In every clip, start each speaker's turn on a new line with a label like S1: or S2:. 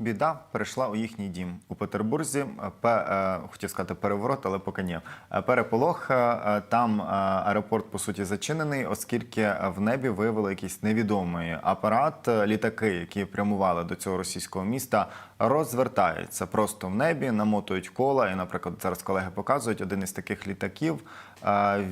S1: біда прийшла у їхній дім у Петербурзі. е, хотів сказати переворот, але поки ні. Е, Переполох е, там аеропорт по суті зачинений, оскільки в небі виявили якийсь невідомий апарат. Літаки, які прямували до цього російського міста, розвертаються просто в небі, намотують кола. І, наприклад, зараз колеги показують один із таких літаків. е,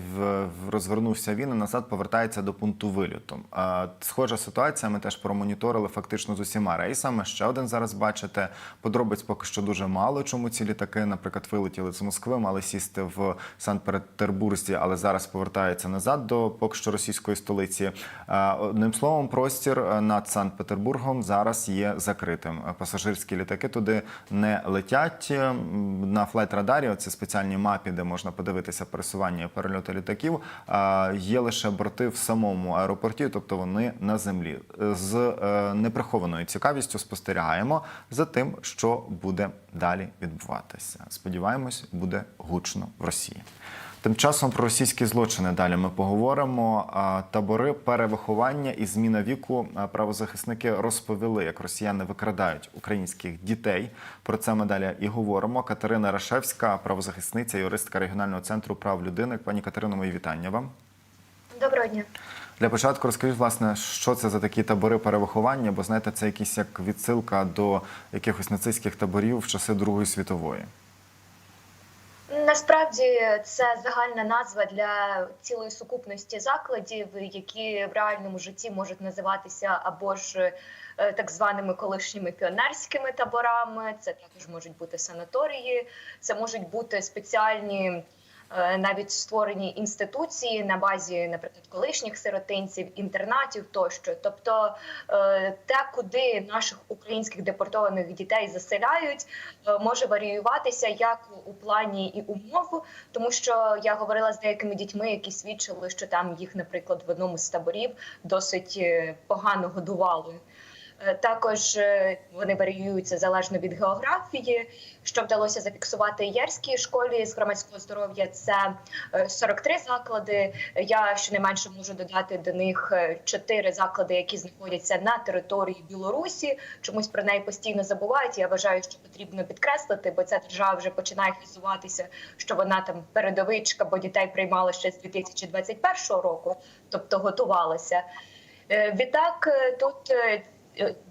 S1: Розвернувся він і назад повертається до пункту вильоту. Е, Схожа ситуація. Ми теж промоніторили фактично з усіма рейсами. Ще один зараз бачите. Подробиць поки що дуже мало. Чому ці літаки, наприклад, вилетіли з Москви, мали сісти в Санкт-Петербурзі, але зараз повертаються назад до поки що російської столиці. Е, Одним словом, простір над Санкт-Петербургом зараз є закритим. Пасажирські літаки туди не летять. На флайт-радарі, це спеціальні мапі, де можна подивитися пересування і перельоти літаків. Є лише борти в самому аеропорті, тобто вони на землі. З е, неприхованою цікавістю спостерігаємо за тим, що буде далі відбуватися. Сподіваємось, буде гучно в Росії. Тим часом про російські злочини далі ми поговоримо. Табори перевиховання і зміна віку правозахисники розповіли, як росіяни викрадають українських дітей. Про це ми далі і говоримо. Катерина Рашевська, правозахисниця, юристка регіонального центру прав людини. Пані Катерино, мої вітання вам.
S2: Доброго дня.
S1: Для початку розкажіть, власне, що це за такі табори перевиховання, бо знаєте, це якісь як відсилка до якихось нацистських таборів в часи Другої світової.
S2: Насправді це загальна назва для цілої сукупності закладів, які в реальному житті можуть називатися або ж е, так званими колишніми піонерськими таборами. Це також можуть бути санаторії, це можуть бути спеціальні. Е, Навіть створені інституції на базі, наприклад, колишніх сиротинців, інтернатів тощо. Тобто е, те, куди наших українських депортованих дітей заселяють, е, може варіюватися як у плані і умов, тому що я говорила з деякими дітьми, які свідчили, що там їх, наприклад, в одному з таборів досить погано годували. Е, Також е, вони варіюються залежно від географії. Що вдалося зафіксувати Єрській школі з громадського здоров'я, це е, 43 заклади. Я щонайменше можу додати до них 4 заклади, які знаходяться на території Білорусі. Чомусь про неї постійно забувають. Я вважаю, що потрібно підкреслити, бо ця держава вже починає хизуватися, що вона там передовичка, бо дітей приймала ще з 2021 року, тобто готувалася. Е, Відтак е, тут е, е,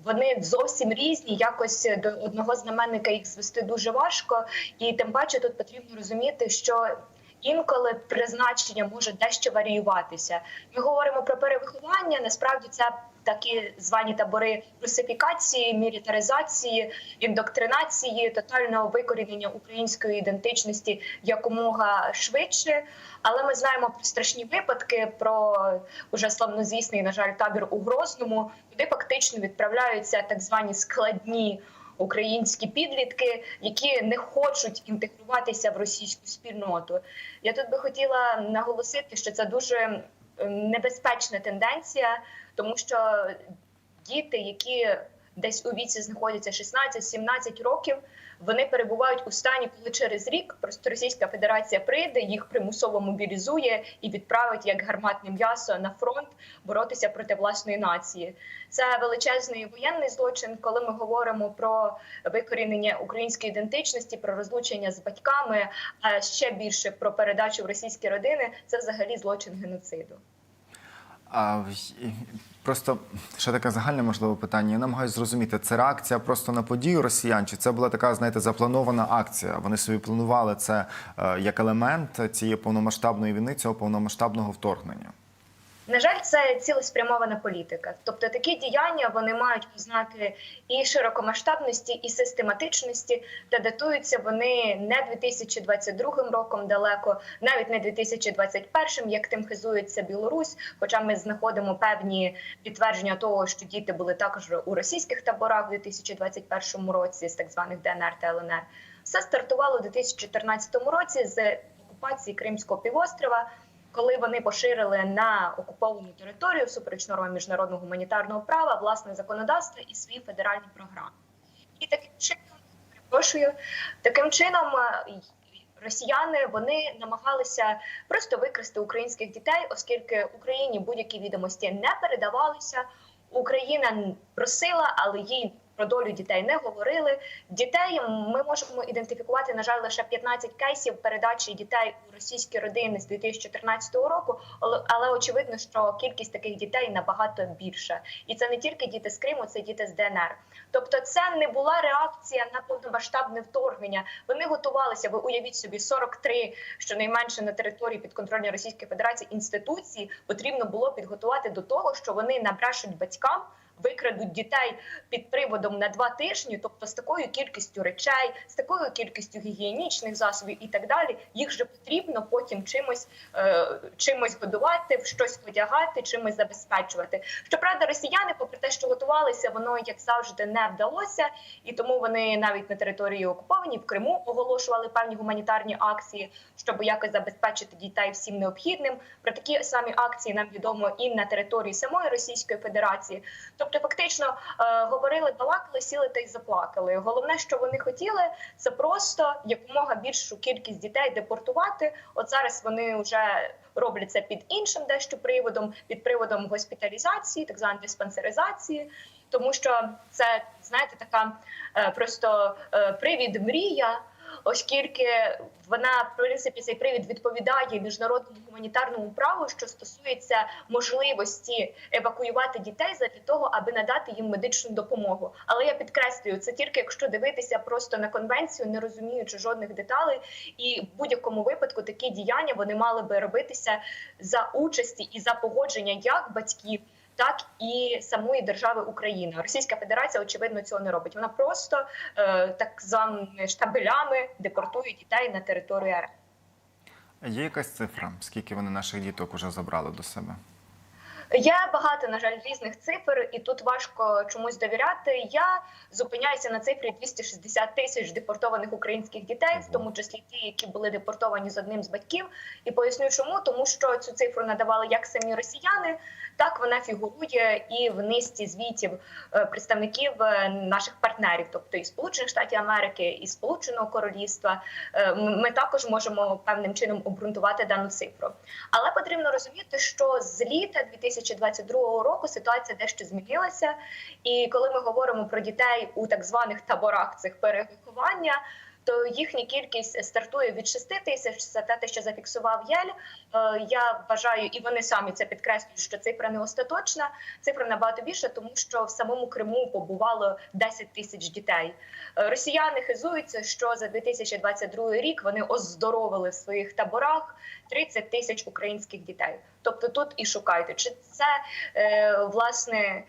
S2: вони зовсім різні. Якось до одного знаменника їх звести дуже важко, і тим паче тут потрібно розуміти, що. Інколи призначення може дещо варіюватися. Ми говоримо про перевиховання. Насправді це такі звані табори русифікації, мілітаризації, індоктринації, тотального викорінення української ідентичності якомога швидше. Але ми знаємо про страшні випадки, про уже славнозвісний, на жаль, табір у Грозному, куди фактично відправляються так звані складні українські підлітки, які не хочуть інтегруватися в російську спільноту. Я тут би хотіла наголосити, що це дуже небезпечна тенденція, тому що діти, які десь у віці знаходяться 16-17 років, вони перебувають у стані, коли через рік просто Російська Федерація прийде, їх примусово мобілізує і відправить як гарматне м'ясо на фронт боротися проти власної нації. Це величезний воєнний злочин, коли ми говоримо про викорінення української ідентичності, про розлучення з батьками, а ще більше про передачу в російські родини. Це взагалі злочин геноциду.
S1: А просто ще таке загальне можливе питання. Я намагаюся зрозуміти, це реакція просто на подію росіян, чи це була така, знаєте, запланована акція? Вони собі планували це е, як елемент цієї повномасштабної війни, цього повномасштабного вторгнення.
S2: На жаль, це цілеспрямована політика. Тобто такі діяння вони мають ознаки і широкомасштабності, і систематичності, та датуються вони не 2022 роком далеко, навіть не 2021, як тим хизується Білорусь. Хоча ми знаходимо певні підтвердження того, що діти були також у російських таборах у 2021 році з так званих ДНР та ЛНР. Все стартувало у 2014 році з окупації Кримського півострова коли вони поширили на окуповану територію всупереч нормам міжнародного гуманітарного права власне законодавство і свої федеральні програми. І таким чином, перепрошую, таким чином е, росіяни вони намагалися просто викрасти українських дітей, оскільки Україні будь-які відомості не передавалися. Україна просила, але їй про долю дітей не говорили. Дітей ми можемо ідентифікувати, на жаль, лише 15 кейсів передачі дітей у російські родини з 2014 року. Але, очевидно, що кількість таких дітей набагато більша, і це не тільки діти з Криму, це діти з ДНР. Тобто, це не була реакція на повномасштабне вторгнення. Вони готувалися. Ви уявіть собі 43, щонайменше на території підконтрольної Російської Федерації інституції потрібно було підготувати до того, що вони набрешуть батькам. Викрадуть дітей під приводом на два тижні, тобто з такою кількістю речей, з такою кількістю гігієнічних засобів і так далі. Їх же потрібно потім чимось е, чимось годувати, в щось одягати, чимось забезпечувати. Щоправда, росіяни, попри те, що готувалися, воно як завжди не вдалося, і тому вони навіть на території окуповані в Криму оголошували певні гуманітарні акції, щоб якось забезпечити дітей всім необхідним. Про такі самі акції нам відомо і на території самої Російської Федерації. Тобто, фактично е, говорили, балакали, сіли та й заплакали. Головне, що вони хотіли, це просто якомога більшу кількість дітей депортувати. От зараз вони вже роблять це під іншим дещо приводом, під приводом госпіталізації, так званої диспансеризації. Тому що це знаєте, така е, просто е, привід мрія, оскільки вона в принципі цей привід відповідає міжнародному гуманітарному праву, що стосується можливості евакуювати дітей для того, аби надати їм медичну допомогу. Але я підкреслюю, це тільки якщо дивитися просто на конвенцію, не розуміючи жодних деталей, і в будь-якому випадку такі діяння вони мали би робитися за участі і за погодження як батьків. Так і самої держави Україна, Російська Федерація очевидно цього не робить. Вона просто е, так званими штабелями депортує дітей на територію РФ.
S1: Є якась цифра, скільки вони наших діток уже забрали до себе?
S2: Є багато, на жаль, різних цифр, і тут важко чомусь довіряти. Я зупиняюся на цифрі 260 тисяч депортованих українських дітей, в тому числі ті, які були депортовані з одним з батьків. І поясню, чому тому, що цю цифру надавали як самі росіяни, так вона фігурує і в низці звітів е, представників е, наших партнерів, тобто і Сполучених Штатів Америки, і Сполученого Королівства. Е, Ми також можемо певним чином обґрунтувати дану цифру. Але потрібно розуміти, що з літа 2022 року ситуація дещо змінилася. І коли ми говоримо про дітей у так званих таборах цих перевиховання. То їхня кількість стартує від 6 тисяч. Це те, що зафіксував Єль. Е, Я вважаю, і вони самі це підкреслюють, що цифра не остаточна. Цифра набагато більша, тому що в самому Криму побувало 10 тисяч дітей. Е, Росіяни хизуються, що за 2022 рік вони оздоровили в своїх таборах 30 тисяч українських дітей. Тобто тут і шукайте, чи це е, власне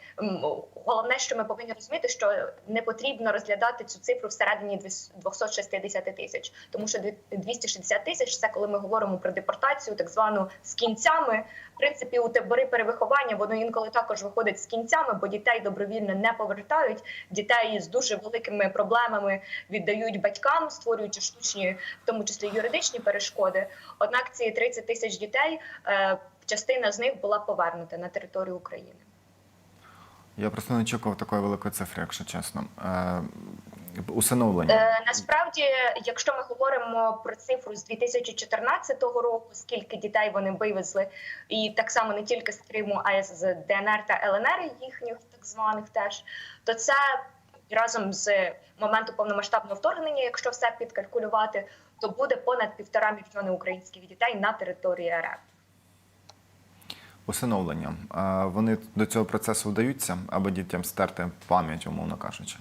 S2: головне, що ми повинні розуміти, що не потрібно розглядати цю цифру всередині 260 тисяч, тому що 260 тисяч це коли ми говоримо про депортацію, так звану з кінцями. Принципі, у табори перевиховання воно інколи також виходить з кінцями, бо дітей добровільно не повертають. Дітей з дуже великими проблемами віддають батькам, створюючи штучні, в тому числі юридичні перешкоди. Однак ці 30 тисяч дітей, е, частина з них була повернута на територію України.
S1: Я просто не очікував такої великої цифри, якщо чесно. Усиновлення.
S2: Е, насправді, якщо ми говоримо про цифру з 2014 року, скільки дітей вони вивезли, і так само не тільки з Криму, а й з ДНР та ЛНР, їхніх так званих теж, то це разом з моменту повномасштабного вторгнення, якщо все підкалькулювати, то буде понад півтора мільйони українських дітей на території РФ.
S1: Усиновлення. Вони до цього процесу вдаються, аби дітям стерти пам'ять, умовно кажучи.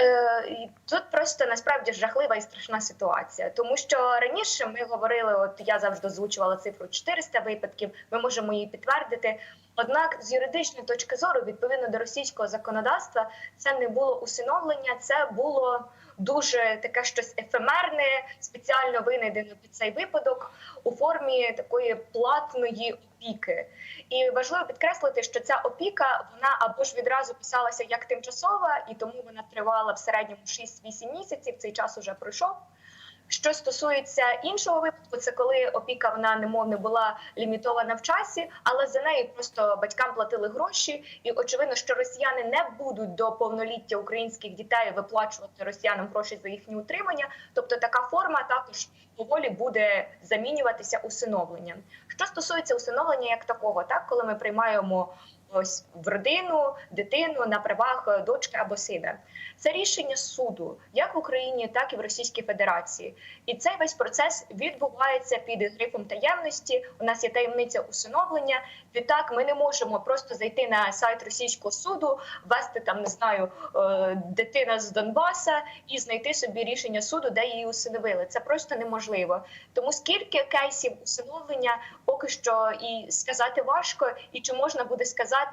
S2: Е, Тут просто насправді жахлива і страшна ситуація, тому що раніше ми говорили, от я завжди озвучувала цифру 400 випадків. Ми можемо її підтвердити. Однак, з юридичної точки зору, відповідно до російського законодавства, це не було усиновлення, це було дуже таке щось ефемерне, спеціально винайдено під цей випадок у формі такої платної опіки. І важливо підкреслити, що ця опіка вона або ж відразу писалася як тимчасова, і тому вона тривала в середньому 6-8 місяців. Цей час уже пройшов. Що стосується іншого випадку, це коли опіка вона немов не була лімітована в часі, але за неї просто батькам платили гроші, і очевидно, що росіяни не будуть до повноліття українських дітей виплачувати росіянам гроші за їхнє утримання. Тобто така форма також поволі буде замінюватися усиновленням. Що стосується усиновлення як такого, так коли ми приймаємо ось в родину, дитину на правах е, дочки або сина. Це рішення суду, як в Україні, так і в Російській Федерації. І цей весь процес відбувається під грифом таємності. У нас є таємниця усиновлення. Відтак, ми не можемо просто зайти на сайт російського суду, ввести там, не знаю, е, дитина з Донбаса і знайти собі рішення суду, де її усиновили. Це просто неможливо. Тому скільки кейсів усиновлення поки що і сказати важко, і чи можна буде сказати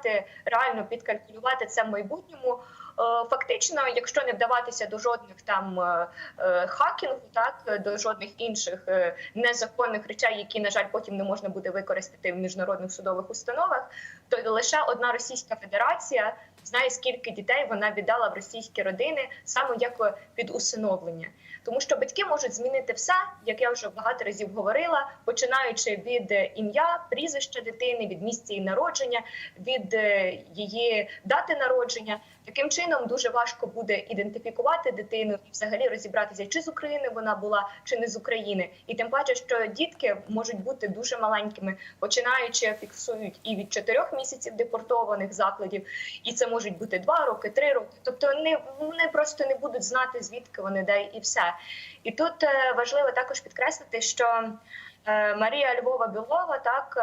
S2: реально підкалькулювати це в майбутньому. Е, Фактично, якщо не вдаватися до жодних там е, е, хакінгу, так до жодних інших незаконних речей, які на жаль потім не можна буде використати в міжнародних судових установах, то лише одна Російська Федерація знає, скільки дітей вона віддала в російські родини саме як під усиновлення. Тому що батьки можуть змінити все, як я вже багато разів говорила, починаючи від е, ім'я, прізвища дитини, від місця її народження, від е, її дати народження. Таким чином дуже важко буде ідентифікувати дитину і взагалі розібратися, чи з України вона була, чи не з України. І тим паче, що дітки можуть бути дуже маленькими, починаючи фіксують і від 4 місяців депортованих закладів, і це можуть бути 2 роки, 3 роки. Тобто вони, вони просто не будуть знати звідки вони де і все. І тут е, важливо також підкреслити, що е, Марія Львова Білова так.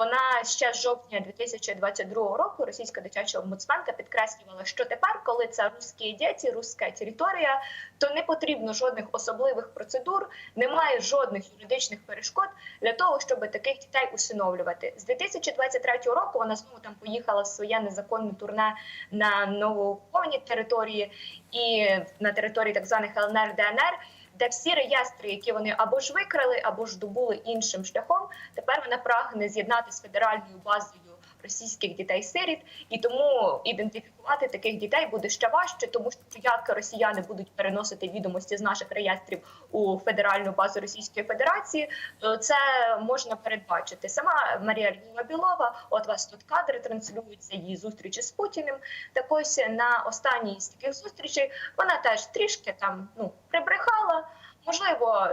S2: Вона ще з жовтня 2022 року, російська дитяча омбудсменка, підкреслювала, що тепер, коли це русські діти, руська територія, то не потрібно жодних особливих процедур, немає жодних юридичних перешкод для того, щоб таких дітей усиновлювати. З 2023 року вона знову там поїхала в своє незаконне турне на новоокуповані території і на території так званих ЛНР ДНР де всі реєстри, які вони або ж викрали, або ж добули іншим шляхом, тепер вона прагне з'єднати з федеральною базою російських дітей-сиріт, і тому ідентифікувати таких дітей буде ще важче, тому що як росіяни будуть переносити відомості з наших реєстрів у федеральну базу Російської Федерації, це можна передбачити. Сама Марія Білова, от вас тут кадри транслюються її зустрічі з Путіним. Так ось на останній з таких зустрічей вона теж трішки там ну прибрехала, можливо.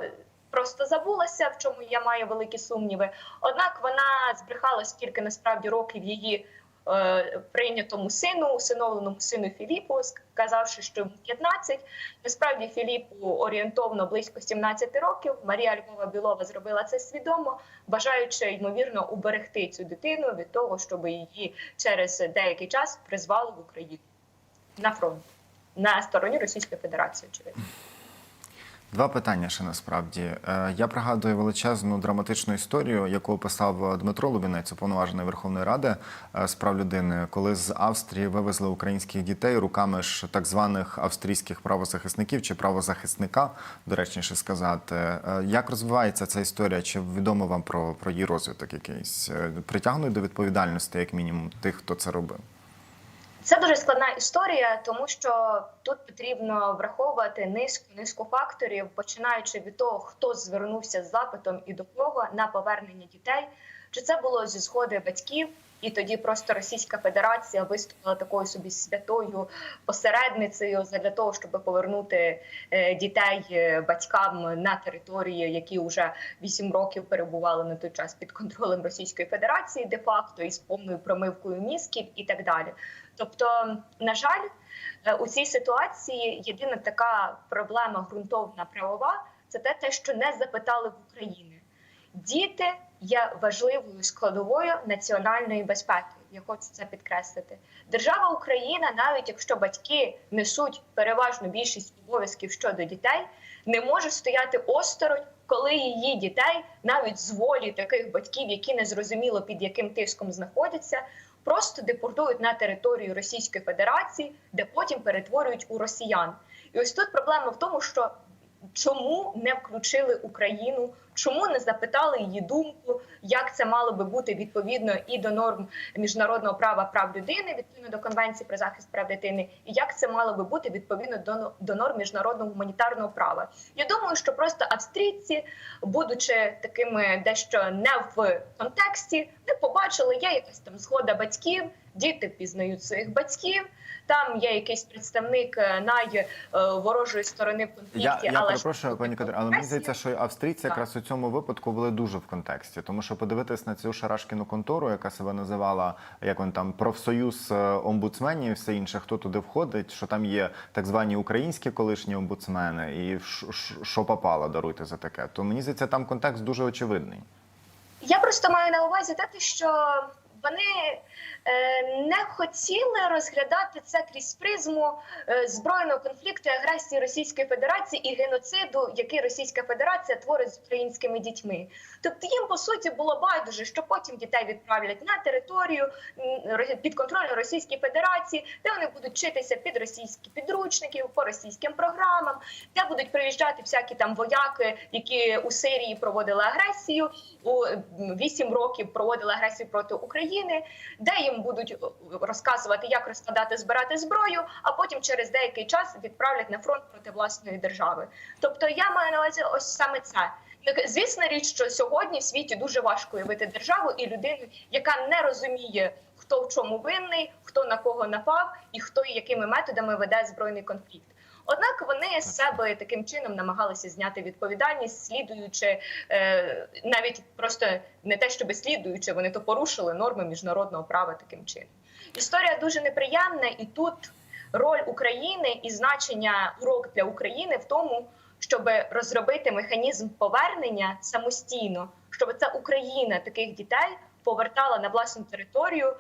S2: Просто забулася, в чому я маю великі сумніви. Однак вона збрехала скільки насправді років її е, прийнятому сину, усиновленому сину Філіпу, сказавши, що йому 15. Насправді Філіпу орієнтовно близько 17 років. Марія Львова Білова зробила це свідомо, бажаючи ймовірно уберегти цю дитину від того, щоб її через деякий час призвали в Україну на фронт на стороні Російської Федерації. Очевидно.
S1: Два питання ще насправді. Е, Я пригадую величезну драматичну історію, яку описав Дмитро Лубінець, уповноважений Верховної Ради е, з прав людини, коли з Австрії вивезли українських дітей руками ж так званих австрійських правозахисників чи правозахисника, доречніше сказати. Е, Як розвивається ця історія? Чи відомо вам про, про її розвиток якийсь? Притягнуть до відповідальності, як мінімум, тих, хто це робив?
S2: Це дуже складна історія, тому що тут потрібно враховувати низку низку факторів, починаючи від того, хто звернувся з запитом і до кого на повернення дітей. Чи це було зі згоди батьків, і тоді просто Російська Федерація виступила такою собі святою посередницею для того, щоб повернути е, дітей е, батькам на території, які вже 8 років перебували на той час під контролем Російської Федерації, де факто із повною промивкою мізків і так далі. Тобто, на жаль, е, у цій ситуації єдина така проблема ґрунтовна правова це те, те, що не запитали в України. Діти є важливою складовою національної безпеки. Я хочу це підкреслити. Держава Україна, навіть якщо батьки несуть переважну більшість обов'язків щодо дітей, не може стояти осторонь, коли її дітей, навіть з волі таких батьків, які не зрозуміло під яким тиском знаходяться, просто депортують на територію Російської Федерації, де потім перетворюють у росіян. І ось тут проблема в тому, що чому не включили Україну, чому не запитали її думку, як це мало би бути відповідно і до норм міжнародного права прав людини, відповідно до конвенції про захист прав дитини, і як це мало би бути відповідно до, до норм міжнародного гуманітарного права. Я думаю, що просто австрійці, будучи такими дещо не в контексті, не побачили, є якась там згода батьків. Діти пізнають своїх батьків. Там є якийсь представник е, найворожої сторони в конфлікті.
S1: Я, я
S2: але
S1: перепрошую, пані Катерина, але мені здається, що австрійці
S2: Так.
S1: якраз у цьому випадку були дуже в контексті, тому що подивитись на цю шарашкіну контору, яка себе називала як він там профсоюз е, омбудсменів, і все інше, хто туди входить, що там є так звані українські колишні омбудсмени, і що попало, даруйте за таке. То мені здається, там контекст дуже очевидний.
S2: Я просто маю на увазі те, що вони не хотіли розглядати це крізь призму е, збройного конфлікту, агресії Російської Федерації і геноциду, який Російська Федерація творить з українськими дітьми. Тобто їм по суті було байдуже, що потім дітей відправлять на територію м, ро- підконтрольну Російській Федерації, де вони будуть вчитися під російські підручники по російським програмам, де будуть приїжджати всякі там вояки, які у Сирії проводили агресію, у вісім років проводили агресію проти України, де їм будуть е, розказувати, як розкладати, збирати зброю, а потім через деякий час відправлять на фронт проти власної держави. Тобто я маю на увазі ось саме це. Так, Звісна річ, що сьогодні в світі дуже важко уявити державу і людину, яка не розуміє, хто в чому винний, хто на кого напав і хто і якими методами веде збройний конфлікт. Однак вони з себе таким чином намагалися зняти відповідальність, слідуючи е, навіть просто не те, щоб слідуючи, вони то порушили норми міжнародного права таким чином. Історія дуже неприємна, і тут роль України і значення урок для України в тому, щоб розробити механізм повернення самостійно, щоб ця Україна таких дітей повертала на власну територію,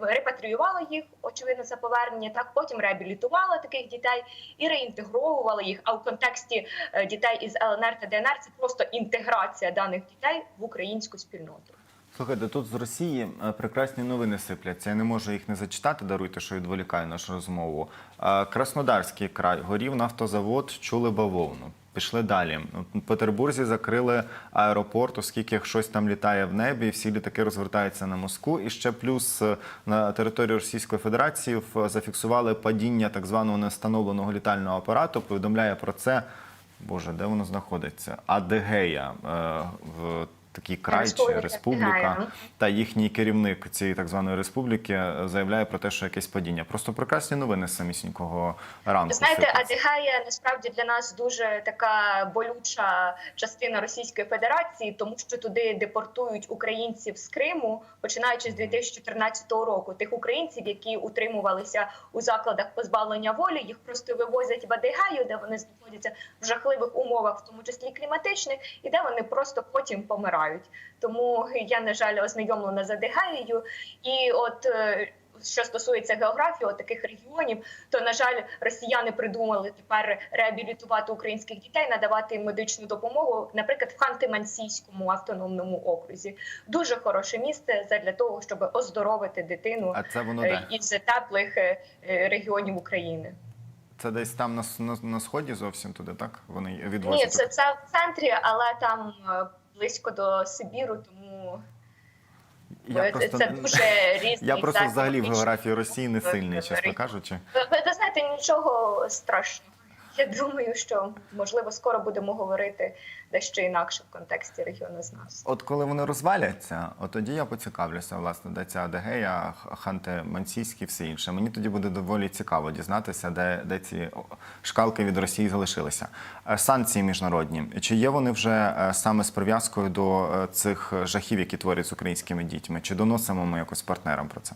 S2: репатріювала їх, очевидно, за повернення. Так потім реабілітувала таких дітей і реінтегровувала їх. А в контексті е, дітей із ЛНР та ДНР це просто інтеграція даних дітей в українську спільноту.
S1: Слухайте, тут з Росії е, прекрасні новини сипляться. Я не можу їх не зачитати. Даруйте, що відволікаю нашу розмову. Е, Краснодарський край горів нафтозавод, чули бавовну. Пішли далі. У Петербурзі закрили аеропорт, оскільки щось там літає в небі, і всі літаки розвертаються на Москву. І ще плюс е, на території Російської Федерації зафіксували падіння так званого невстановленого літального апарату. Повідомляє про це. Боже, де воно знаходиться? Адегея в такий край чи
S2: Республіка.
S1: Та їхній керівник цієї так званої республіки е, заявляє про те, що якесь падіння. Просто прекрасні новини самісінького ранку.
S2: Знаєте. Адигея насправді для нас дуже така болюча частина Російської Федерації, тому що туди депортують українців з Криму, починаючи з 2014 року. Тих українців, які утримувалися у закладах позбавлення волі, їх просто вивозять в Адигею, де вони знаходяться в жахливих умовах, в тому числі кліматичних, і де вони просто потім помирають. Тому я на жаль ознайомлена з Адигеєю, і от. е, що стосується географії от таких регіонів, то на жаль, росіяни придумали тепер реабілітувати українських дітей, надавати їм медичну допомогу, наприклад, в Ханти-Мансійському автономному окрузі. Дуже хороше місце для того, щоб оздоровити дитину
S1: А це воно
S2: е,
S1: де?
S2: із теплих е, регіонів України.
S1: Це десь там на, на, на сході зовсім туди, так? Вони відвозять.
S2: Ні, це, це в центрі, але там близько до Сибіру, тому
S1: Я
S2: це,
S1: просто,
S2: це дуже різні.
S1: я просто взагалі в географії Росії не сильний, чесно кажучи.
S2: Ви, ви, ви знаєте, нічого страшного. Я думаю, що можливо скоро будемо говорити дещо інакше в контексті регіону з нас.
S1: От коли вони розваляться, от тоді я поцікавлюся, власне, де ця Адегея, Ханте Мансійський, все інше. Мені тоді буде доволі цікаво дізнатися, де, де ці шкалки від Росії залишилися. Е, Санкції міжнародні. Чи є вони вже е, саме з прив'язкою до е, цих жахів, які творять з українськими дітьми? Чи доносимо ми якось партнерам про це?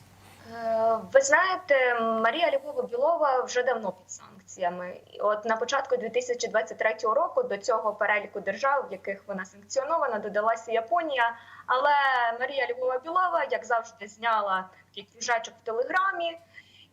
S2: Ви знаєте, Марія Львова Білова вже давно під санкціями. От на початку 2023 року до цього переліку держав, в яких вона санкціонована, додалася Японія. Але Марія Львова Білова, як завжди, зняла такий кружечок в телеграмі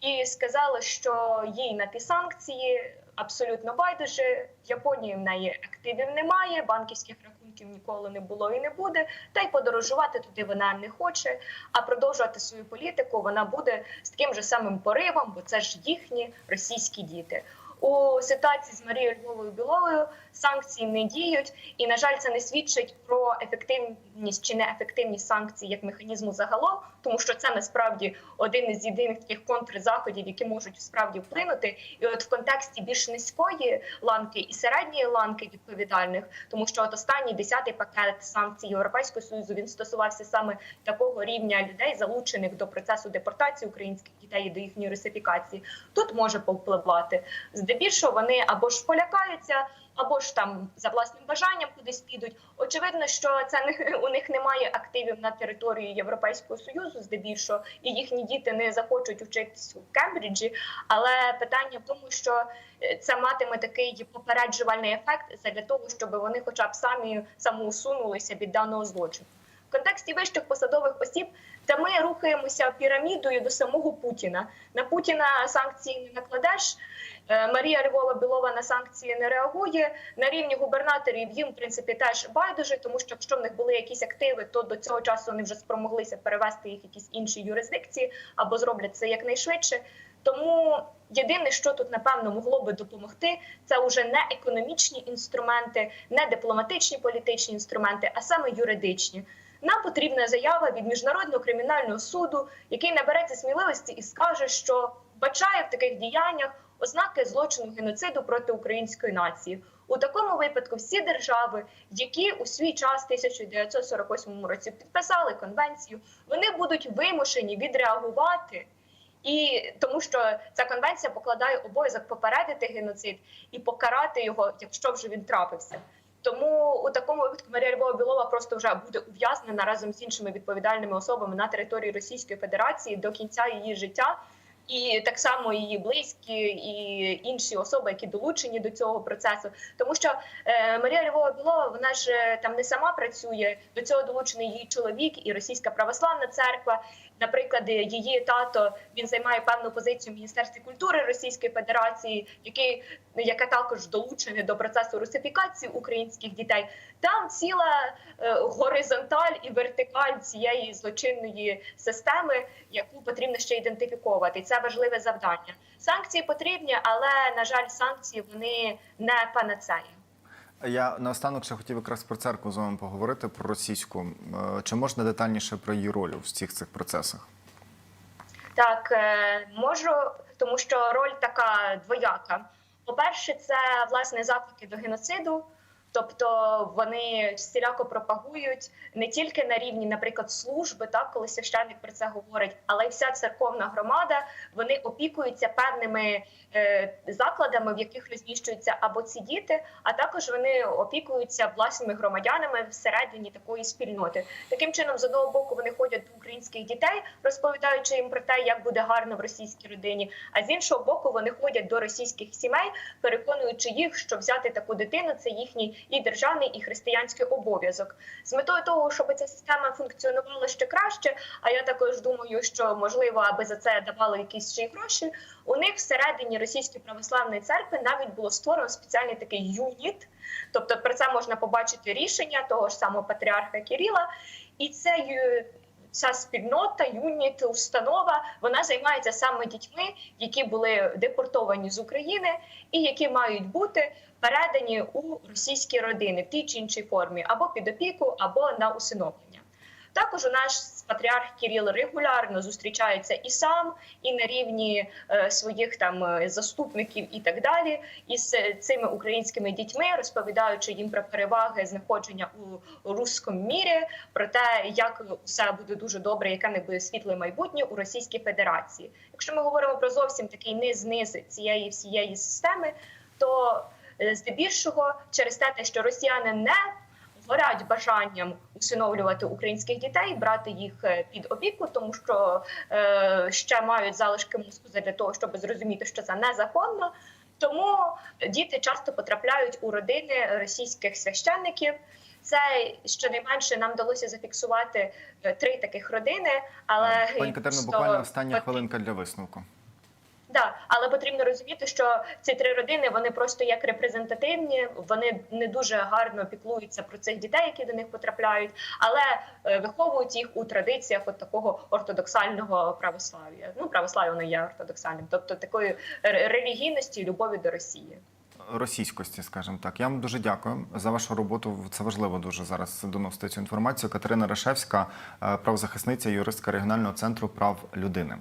S2: і сказала, що їй на ті санкції абсолютно байдуже. В Японії в неї активів немає, банківських рахунків ніколи не було і не буде. Та й подорожувати туди вона не хоче. А продовжувати свою політику вона буде з таким же самим поривом, бо це ж їхні російські діти. У ситуації з Марією Львовою Біловою санкції не діють, і на жаль, це не свідчить про ефективність чи неефективність санкцій як механізму загалом, тому що це насправді один із єдиних таких контрзаходів, які можуть справді вплинути. І от в контексті більш низької ланки і середньої ланки відповідальних, тому що от останній десятий пакет санкцій Європейського союзу він стосувався саме такого рівня людей, залучених до процесу депортації українських дітей до їхньої русифікації. Тут може повпливати. Здебільшого вони або ж полякаються, або ж там за власним бажанням кудись підуть. Очевидно, що це не у них немає активів на території Європейського союзу, здебільшого, і їхні діти не захочуть вчитись у Кембриджі. Але питання в тому, що е, це матиме такий попереджувальний ефект для того, щоб вони, хоча б самі самоусунулися від даного злочину. В контексті вищих посадових осіб, та ми рухаємося пірамідою до самого Путіна. На Путіна санкції не накладеш. Е, Марія Львова Білова на санкції не реагує. На рівні губернаторів їм в принципі теж байдуже, тому що якщо в них були якісь активи, то до цього часу вони вже спромоглися перевести їх в якісь інші юрисдикції або зроблять це якнайшвидше. Тому єдине, що тут напевно могло би допомогти, це вже не економічні інструменти, не дипломатичні політичні інструменти, а саме юридичні. Нам потрібна заява від міжнародного кримінального суду, який набереться сміливості і скаже, що бачає в таких діяннях ознаки злочину геноциду проти української нації. У такому випадку всі держави, які у свій час, 1948 році, підписали конвенцію, вони будуть вимушені відреагувати. І тому, що ця конвенція покладає обов'язок попередити геноцид і покарати його, якщо вже він трапився. Тому у такому випадку Марія Львова Білова просто вже буде ув'язнена разом з іншими відповідальними особами на території Російської Федерації до кінця її життя. І так само її близькі і інші особи, які долучені до цього процесу, тому що е, Марія Львова Білова, вона ж е, там не сама працює. До цього долучений її чоловік і Російська православна церква. Наприклад, її тато він займає певну позицію в міністерстві культури Російської Федерації, який яка також долучена до процесу русифікації українських дітей. Там ціла е, горизонталь і вертикаль цієї злочинної системи, яку потрібно ще ідентифіковувати. І це важливе завдання. Санкції потрібні, але на жаль, санкції вони не панацея.
S1: Я наостанок ще хотів якраз про церкву з вами поговорити про російську. Е, Чи можна детальніше про її роль у всіх цих процесах?
S2: Так е, можу, тому що роль така двояка. По-перше, це власне заклики до геноциду. Тобто вони всіляко пропагують не тільки на рівні, наприклад, служби, так коли священник про це говорить, але й вся церковна громада. Вони опікуються певними е, закладами, в яких розміщуються або ці діти, а також вони опікуються власними громадянами всередині такої спільноти. Таким чином, з одного боку, вони ходять до українських дітей, розповідаючи їм про те, як буде гарно в російській родині. А з іншого боку, вони ходять до російських сімей, переконуючи їх, що взяти таку дитину це їхній і державний, і християнський обов'язок з метою того, щоб ця система функціонувала ще краще. А я також думаю, що можливо, аби за це давали якісь ще й гроші. У них всередині російської православної церкви навіть було створено спеціальний такий юніт. Тобто, про це можна побачити рішення того ж самого патріарха Кирила, і це ю- ця спільнота, юніт, установа, вона займається саме дітьми, які були депортовані з України і які мають бути передані у російські родини в тій чи іншій формі, або під опіку, або на усиновлення. Також у нас патріарх Кирил регулярно зустрічається і сам, і на рівні е, своїх там е, заступників, і так далі, із цими українськими дітьми, розповідаючи їм про переваги знаходження у руському мірі, про те, як все буде дуже добре, яке не буде світле майбутнє у Російській Федерації. Якщо ми говоримо про зовсім такий низ-низ цієї всієї системи, то е, здебільшого через те, що росіяни не горять бажанням усиновлювати українських дітей, брати їх е, під опіку, тому що е, ще мають залишки мозку для того, щоб зрозуміти, що це незаконно. Тому діти часто потрапляють у родини російських священників. Це щонайменше нам вдалося зафіксувати е, три таких родини. Але
S1: Пані Катерино,
S2: що
S1: буквально остання хвилинка для висновку.
S2: Да, але потрібно розуміти, що ці три родини вони просто як репрезентативні, вони не дуже гарно піклуються про цих дітей, які до них потрапляють, але е, виховують їх у традиціях от такого ортодоксального православ'я. Ну, православ'я воно є ортодоксальним, тобто такої ре- релігійності і любові до Росії.
S1: російськості, скажімо так. Я вам дуже дякую за вашу роботу. Це важливо дуже зараз доносити цю інформацію. Катерина Рашевська, е, правозахисниця, юристка регіонального центру прав людини.